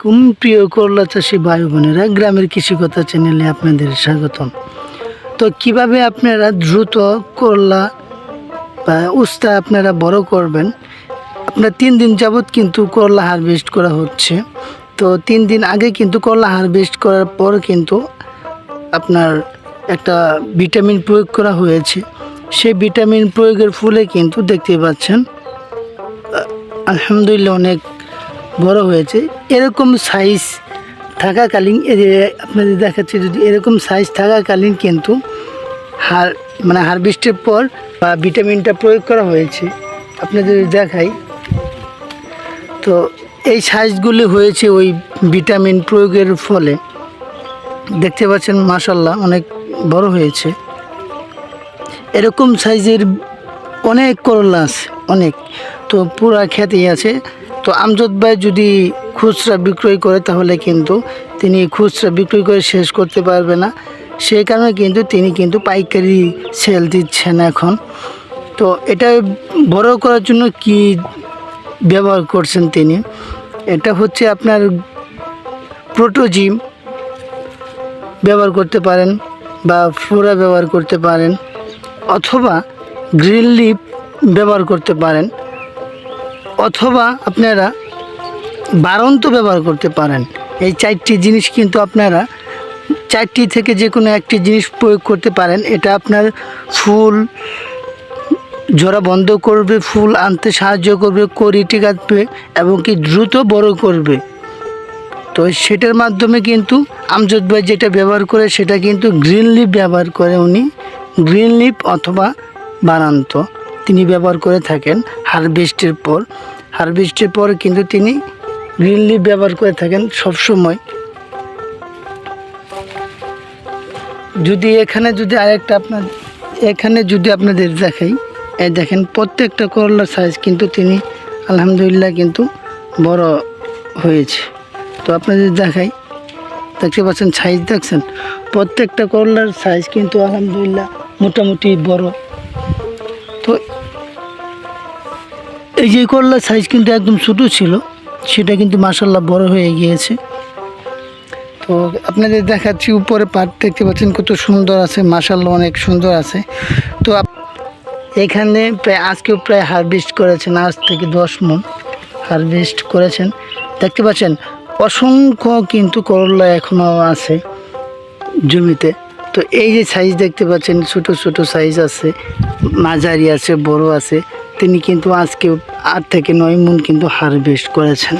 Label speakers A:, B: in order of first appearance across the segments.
A: আলাইকুম। প্রিয় করলা চাষি ভাই বোনেরা, গ্রামের কৃষিকতা চ্যানেলে আপনাদের স্বাগতম। তো কীভাবে আপনারা দ্রুত করলা বা উস্তা আপনারা বড় করবেন? আপনার তিন দিন যাবৎ কিন্তু করলা হারভেস্ট করা হচ্ছে। তো তিন দিন আগে কিন্তু করলা হারভেস্ট করার পর কিন্তু আপনার একটা ভিটামিন প্রয়োগ করা হয়েছে। সেই ভিটামিন প্রয়োগের ফলে কিন্তু দেখতে পাচ্ছেন আলহামদুলিল্লাহ অনেক বড় হয়েছে। এরকম সাইজ থাকাকালীন আপনাদের দেখাচ্ছি যদি এরকম সাইজ থাকাকালীন কিন্তু হার মানে হারভেস্টের পর বা ভিটামিনটা প্রয়োগ করা হয়েছে। আপনাদের দেখাই। তো এই সাইজগুলি হয়েছে ওই ভিটামিন প্রয়োগের ফলে। দেখতে পাচ্ছেন মাসাল্লাহ অনেক বড় হয়েছে। এরকম সাইজের অনেক করলা আছে, অনেক। তো পুরা খ্যাতি আছে। তো আমজদ ভাই যদি খুচরা বিক্রয় করে, তাহলে কিন্তু তিনি খুচরা বিক্রয় করে শেষ করতে পারবে না। সেই কারণে কিন্তু তিনি কিন্তু পাইকারি সেল দিচ্ছেন এখন। তো এটা বড় করার জন্য কি ব্যবহার করছেন তিনি? এটা হচ্ছে আপনার প্রোটোজিম ব্যবহার করতে পারেন বা ফ্লোরা ব্যবহার করতে পারেন অথবা গ্রিন লিপ ব্যবহার করতে পারেন। অথবা আপনারা বারন্ত ব্যবহার করতে পারেন। এই চারটি জিনিস কিন্তু আপনারা চারটি থেকে যে কোনো একটি জিনিস প্রয়োগ করতে পারেন। এটা আপনার ফুল ঝরা বন্ধ করবে, ফুল আনতে সাহায্য করবে করি টিকাবে এবং কি দ্রুত বড় করবে। তো সেটার মাধ্যমে কিন্তু আমজদ ভাই যেটা ব্যবহার করে সেটা কিন্তু গ্রিন লিপ ব্যবহার করে উনি। গ্রিন লিপ অথবা বারান্ত তিনি ব্যবহার করে থাকেন হারভেস্টের পর। হারভেস্টের পর কিন্তু তিনি গ্রিন লিপ ব্যবহার করে থাকেন সবসময়। যদি এখানে যদি আরেকটা আপনার, এখানে যদি আপনাদের দেখাই, এই দেখেন প্রত্যেকটা করলার সাইজ কিন্তু তিনি আলহামদুলিল্লাহ কিন্তু বড় হয়েছে। তো আপনাদের দেখাই, দেখতে পাচ্ছেন সাইজ দেখছেন? প্রত্যেকটা করলার সাইজ কিন্তু আলহামদুলিল্লাহ মোটামুটি বড়। তো এই যে করলার সাইজ কিন্তু একদম ছোটো ছিল, সেটা কিন্তু মাসাল্লাহ বড় হয়ে গিয়েছে। তো আপনাদের দেখাচ্ছি উপরে পাট দেখতে পাচ্ছেন কত সুন্দর আছে মাসাল্লাহ অনেক সুন্দর আছে। তো এখানে প্রায়, আজকেও প্রায় হারভেস্ট করেছেন, আজ থেকে দশ মন হারভেস্ট করেছেন। দেখতে পাচ্ছেন, অসংখ্য কিন্তু করলা এখনও আছে জমিতে। তো এই যে সাইজ দেখতে পাচ্ছেন, ছোট ছোট সাইজ আছে, মাঝারি আছে, বড় আছে। তিনি কিন্তু আজকে আট থেকে নয় মন কিন্তু হারভেস্ট করেছেন।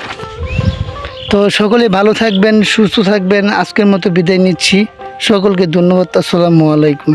A: তো সকলে ভালো থাকবেন, সুস্থ থাকবেন। আজকের মতো বিদায় নিচ্ছি। সকলকে ধন্যবাদ। আসসালামু আলাইকুম।